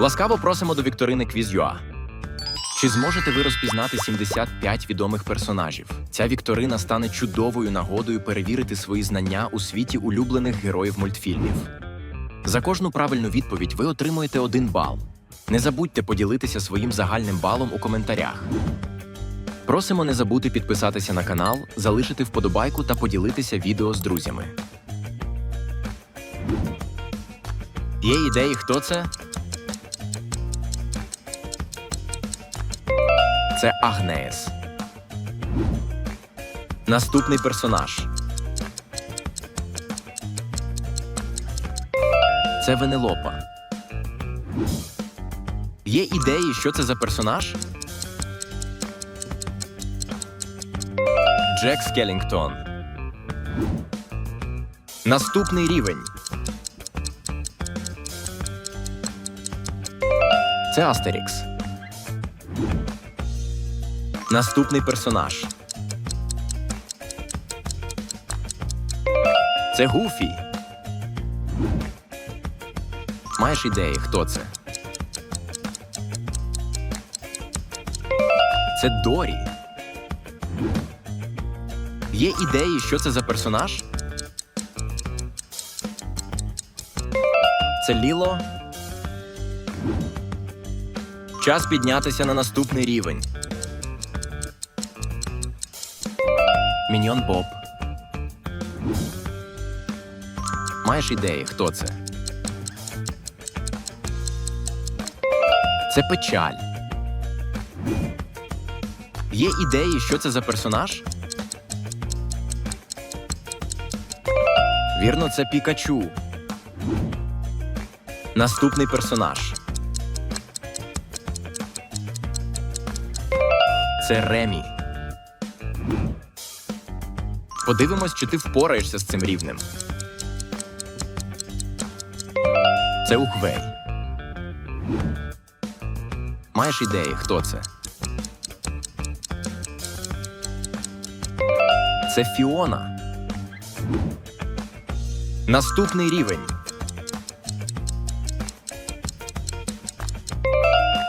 Ласкаво просимо до вікторини Quiz.ua. Чи зможете ви розпізнати 75 відомих персонажів? Ця вікторина стане чудовою нагодою перевірити свої знання у світі улюблених героїв мультфільмів. За кожну правильну відповідь ви отримуєте один бал. Не забудьте поділитися своїм загальним балом у коментарях. Просимо не забути підписатися на канал, залишити вподобайку та поділитися відео з друзями. Є ідеї, хто це? Це Агнеес. Наступний персонаж. Це Венелопа. Є ідеї, що це за персонаж? Джек Скеллінгтон. Наступний рівень. Це Астерікс. Наступний персонаж. Це Гуфі. Маєш ідеї, хто це? Це Дорі. Є ідеї, що це за персонаж? Це Ліло. Час піднятися на наступний рівень. Міньйон Боб. Маєш ідеї, хто це? Це печаль. Є ідеї, що це за персонаж? Вірно, це Пікачу. Наступний персонаж. Це Ремі. Подивимось, чи ти впораєшся з цим рівнем. Це Ухвей. Маєш ідеї, хто це? Це Фіона. Наступний рівень.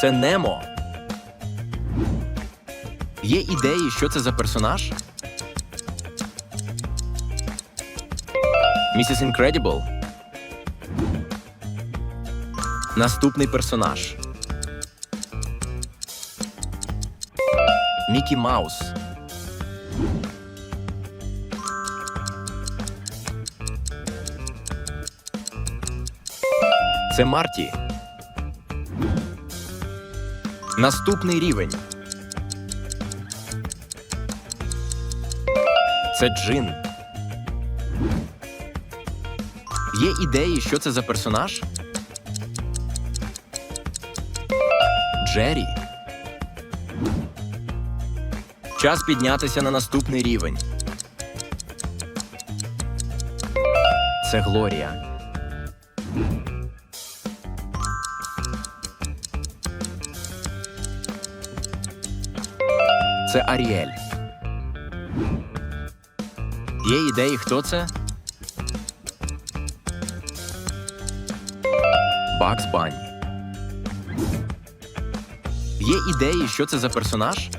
Це Немо. Є ідеї, що це за персонаж? Місіс Інкредібл. Наступний персонаж. Мікі Маус. Це Марті. Наступний рівень. Це Джин. Є ідеї, що це за персонаж? Джері. Час піднятися на наступний рівень. Це Глорія. Це Аріель. Є ідеї, хто це? Бакс Банні. Є ідеї, що це за персонаж?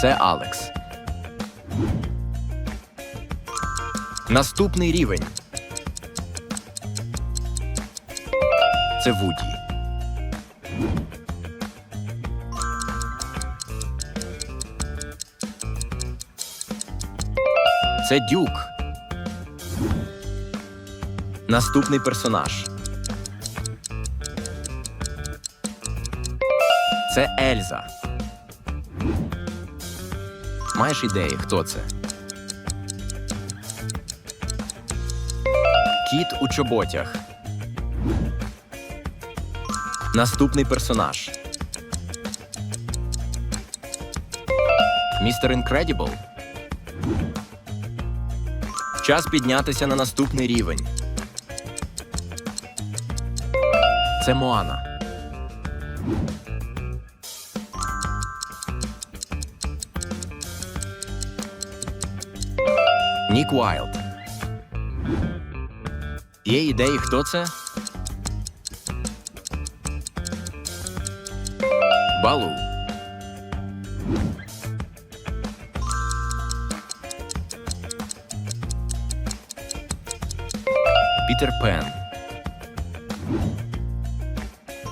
Це Алекс. Наступний рівень. Це Вуді. Це Дюк. Наступний персонаж. Це Ельза. Маєш ідеї, хто це? Кіт у чоботях. Наступний персонаж. Містер Інкредібл. Час піднятися на наступний рівень. Це Моана. Нік Уайлд. Є ідеї, хто це? Балу. Пітер Пен.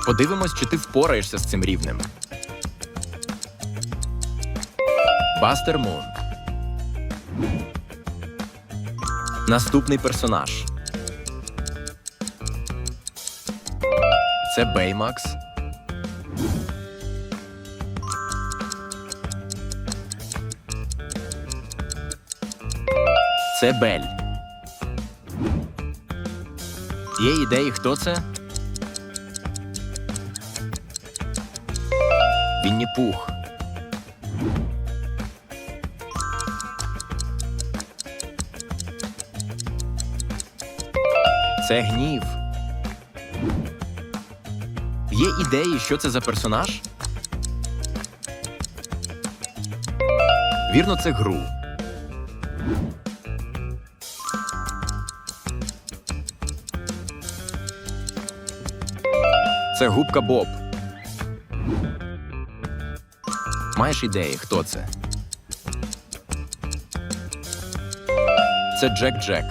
Подивимось, чи ти впораєшся з цим рівнем. Бастер Мун. Наступний персонаж. Це Беймакс. Це Бель. Є ідеї, хто це? Вінні Пух. Це гнів. Є ідеї, що це за персонаж? Вірно, це гру. Це губка Боб. Маєш ідеї, хто це? Це Джек Джек.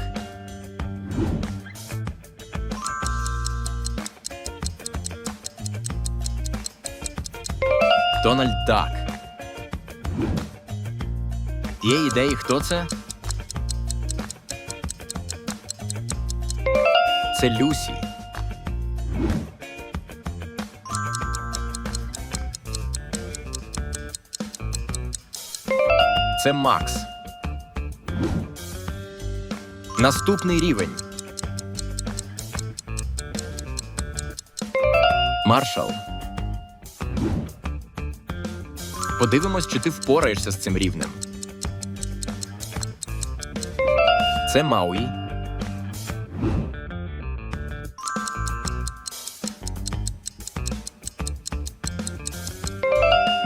Дональд Дак. Є ідеї, хто це? Це Люсі. Це Макс. Наступний рівень. Маршал. Подивимось, чи ти впораєшся з цим рівнем. Це Мауї.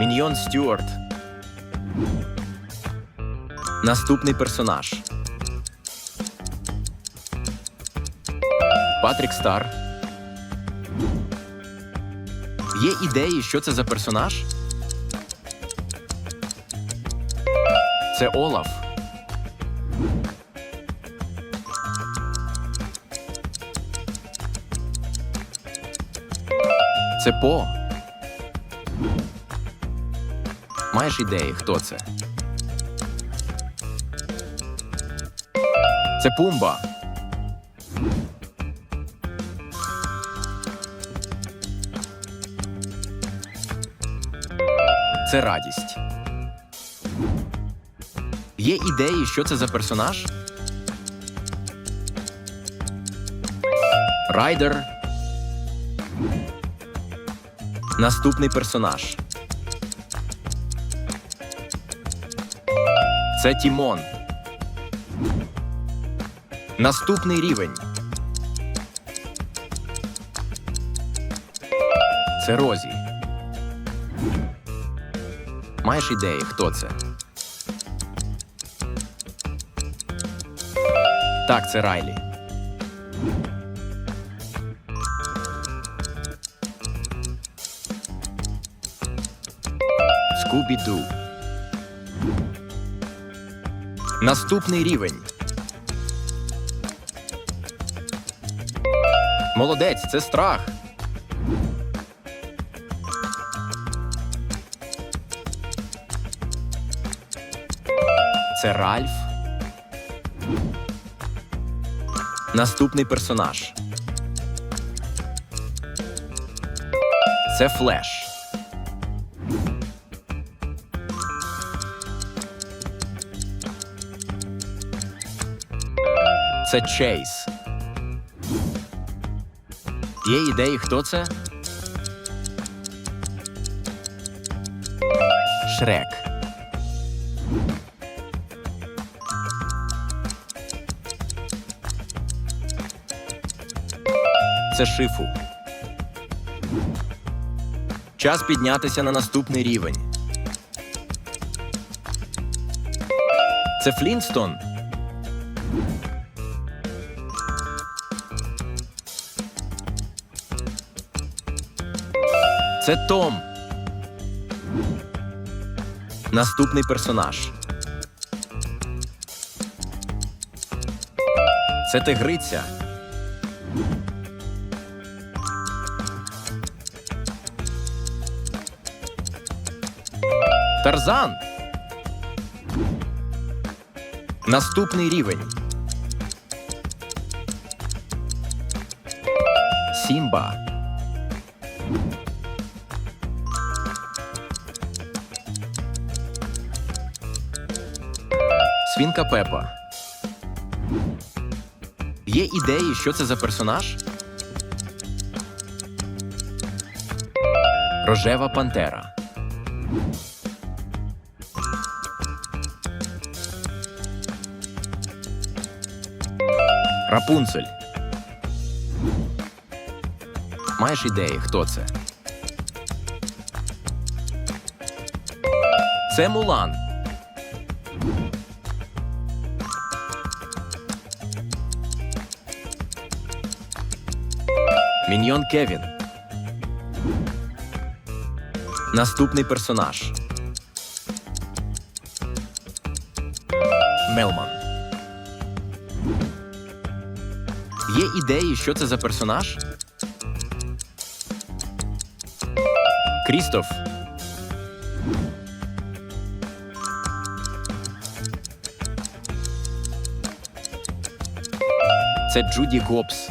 Міньйон Стюарт. Наступний персонаж. Патрік Стар. Є ідеї, що це за персонаж? Це Олаф. Це По. Маєш ідеї, хто це? Це Пумба. Це радість. Є ідеї, що це за персонаж? Райдер. Наступний персонаж. Це Тімон. Наступний рівень. Це Розі. Маєш ідеї, хто це? Так, це Райлі. Скубі-ду. Наступний рівень. Молодець, це страх. Це Ральф. Наступний персонаж. Це Флеш. Це Чейз. Є ідеї, хто це? Шрек. Це шифу. Час піднятися на наступний рівень. Це Флінстон. Це Том. Наступний персонаж. Це тигриця. Тарзан. Наступний рівень. Сімба. Свінка Пепа. Є ідеї, що це за персонаж? Рожева Пантера. Рапунцель. Маєш ідеї, хто це? Це Мулан. Міньйон Кевін. Наступний персонаж. Мелман. Є ідеї, що це за персонаж? Крістоф. Це Джуді Гобс.